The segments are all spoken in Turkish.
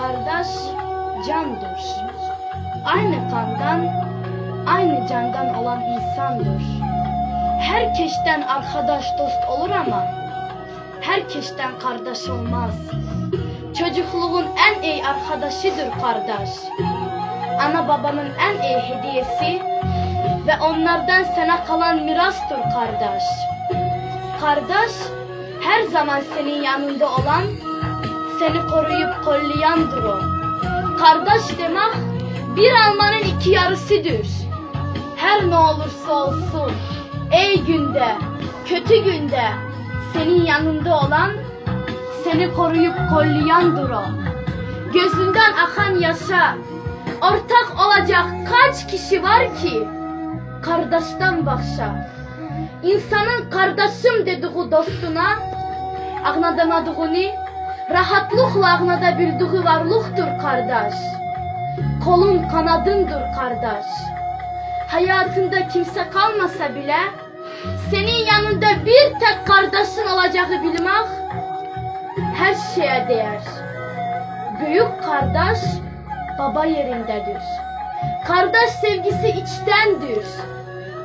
Kardeş candır. Aynı kandan, aynı candan olan insandır. Herkesten arkadaş dost olur ama herkesten kardeş olmaz. Çocukluğun en iyi arkadaşıdır kardeş. Ana babanın en iyi hediyesi ve onlardan sana kalan mirastır kardeş. Kardeş her zaman senin yanında olan, seni koruyup kollayandır o. Kardeş demek bir almanın iki yarısıdır. Her ne olursa olsun, iyi günde, kötü günde senin yanında olan, seni koruyup kollayandır o. Gözünden akan yaşa, ortak olacak kaç kişi var ki? Kardeşten başka. İnsanın kardeşim dediği dostuna, ağnadamadığını, rahatlıkla ağnadabildiği varlıktır kardeş. Kolun kanadındır kardeş. Hayatında kimse kalmasa bile, senin yanında bir tek kardeşin olacağı bilmek, her şeye değer. Büyük kardeş, baba yerindedir. Kardeş sevgisi içtendir.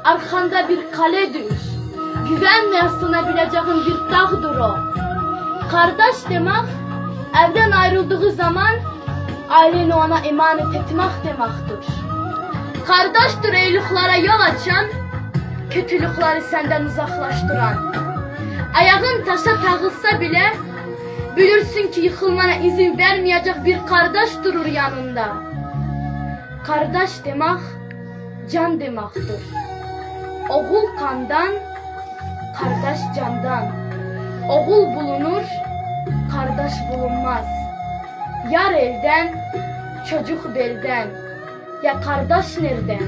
Arkanda bir kaledir. Güvenle yaslanabileceğin bir dağdır o. Kardeş demek, evden ayrıldığı zaman aileni ona emanet etmek demektir. Kardeştir iyiliklara yol açan, kötülükleri senden uzaklaştıran. Ayağın taşa takılsa bile bilirsin ki yıkılmana izin vermeyecek bir kardeş durur yanında. Kardeş demek can demektir. Oğul kandan, kardeş candan. Oğul bulunur, kardeş bulunmaz. Yar elden, çocuk belden. Ya kardeş nereden?